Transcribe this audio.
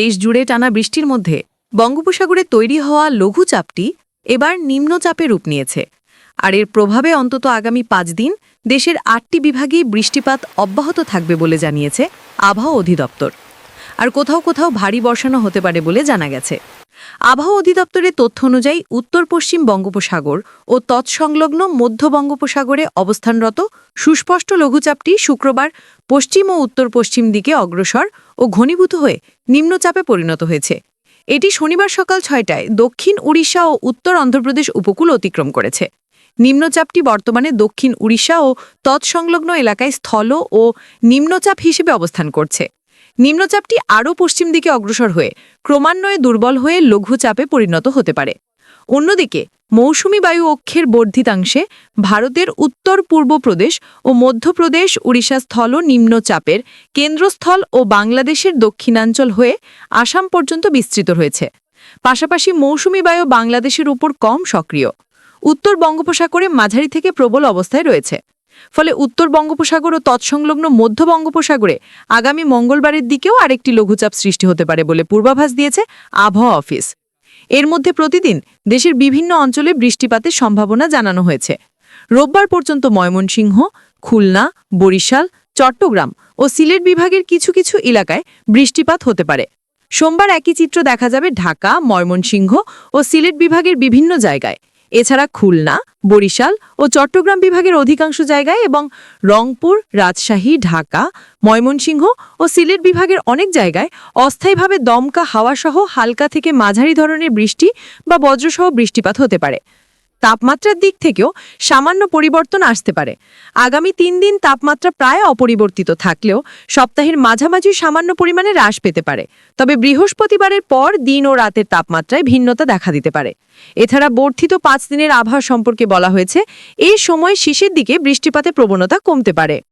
দেশ জুড়ে টানা বৃষ্টির মধ্যে বঙ্গোপসাগরে তৈরি হওয়া লঘুচাপটি এবার নিম্নচাপে রূপ নিয়েছে। আর এর প্রভাবে অন্তত আগামী পাঁচ দিন দেশের আটটি বিভাগেই বৃষ্টিপাত অব্যাহত থাকবে বলে জানিয়েছে আবহাওয়া অধিদপ্তর। আর কোথাও কোথাও ভারী বর্ষানো হতে পারে বলে জানা গেছে। আবহাওয়া অধিদপ্তরের তথ্য অনুযায়ী উত্তর পশ্চিম বঙ্গোপসাগর ও তৎসংলগ্ন মধ্য বঙ্গোপসাগরে অবস্থানরত সুস্পষ্ট লঘুচাপটি শুক্রবার পশ্চিম ও উত্তর পশ্চিম দিকে অগ্রসর ও ঘনীভূত হয়ে নিম্নচাপে পরিণত হয়েছে। এটি শনিবার সকাল ছয়টায় দক্ষিণ উড়িষ্যা ও উত্তর অন্ধ্রপ্রদেশ উপকূল অতিক্রম করেছে। নিম্নচাপটি বর্তমানে দক্ষিণ উড়িষ্যা ও তৎসংলগ্ন এলাকায় স্থল ও নিম্নচাপ হিসেবে অবস্থান করছে। নিম্নচাপটি আরও পশ্চিম দিকে অগ্রসর হয়ে ক্রমান্বয়ে দুর্বল হয়ে লঘুচাপে পরিণত হতে পারে। অন্যদিকে, মৌসুমী বায়ু অক্ষের বর্ধিতাংশে ভারতের উত্তর পূর্ব প্রদেশ ও মধ্যপ্রদেশ, উড়িষ্যা স্থল নিম্নচাপের কেন্দ্রস্থল ও বাংলাদেশের দক্ষিণাঞ্চল হয়ে আসাম পর্যন্ত বিস্তৃত হয়েছে। পাশাপাশি মৌসুমী বায়ু বাংলাদেশের উপর কম সক্রিয়। উত্তর বঙ্গোপসাগরে মাঝারি থেকে প্রবল অবস্থায় রয়েছে। ফলে উত্তর বঙ্গোপসাগর ও তৎসংলগ্ন মধ্য বঙ্গোপসাগরে আগামী মঙ্গলবারের দিকেও আরেকটি লঘুচাপ সৃষ্টি হতে পারে বলে পূর্বাভাস দিয়েছে আবহাওয়া অফিস। এর মধ্যে প্রতিদিন দেশের বিভিন্ন অঞ্চলে বৃষ্টিপাতের সম্ভাবনা জানানো হয়েছে। রোববার পর্যন্ত ময়মনসিংহ, খুলনা, বরিশাল, চট্টগ্রাম ও সিলেট বিভাগের কিছু কিছু এলাকায় বৃষ্টিপাত হতে পারে। সোমবার একই চিত্র দেখা যাবে ঢাকা, ময়মনসিংহ ও সিলেট বিভাগের বিভিন্ন জায়গায়। এছাড়া খুলনা, বরিশাল ও চট্টগ্রাম বিভাগের অধিকাংশ জায়গায় এবং রংপুর, রাজশাহী, ঢাকা, ময়মনসিংহ ও সিলেট বিভাগের অনেক জায়গায় অস্থায়ীভাবে দমকা হাওয়াসহ হালকা থেকে মাঝারি ধরনের বৃষ্টি বা বজ্রসহ বৃষ্টিপাত হতে পারে। তাপমাত্রার দিক থেকেও সামান্য পরিবর্তন আসতে পারে। আগামী তিন দিন তাপমাত্রা প্রায় অপরিবর্তিত থাকলেও সপ্তাহের মাঝামাঝি সামান্য পরিমাণে হ্রাস পেতে পারে। তবে বৃহস্পতিবারের পর দিন ও রাতের তাপমাত্রায় ভিন্নতা দেখা দিতে পারে। এছাড়া বর্ধিত পাঁচ দিনের আবহাওয়া সম্পর্কে বলা হয়েছে এই সময় শীষের দিকে বৃষ্টিপাতে প্রবণতা কমতে পারে।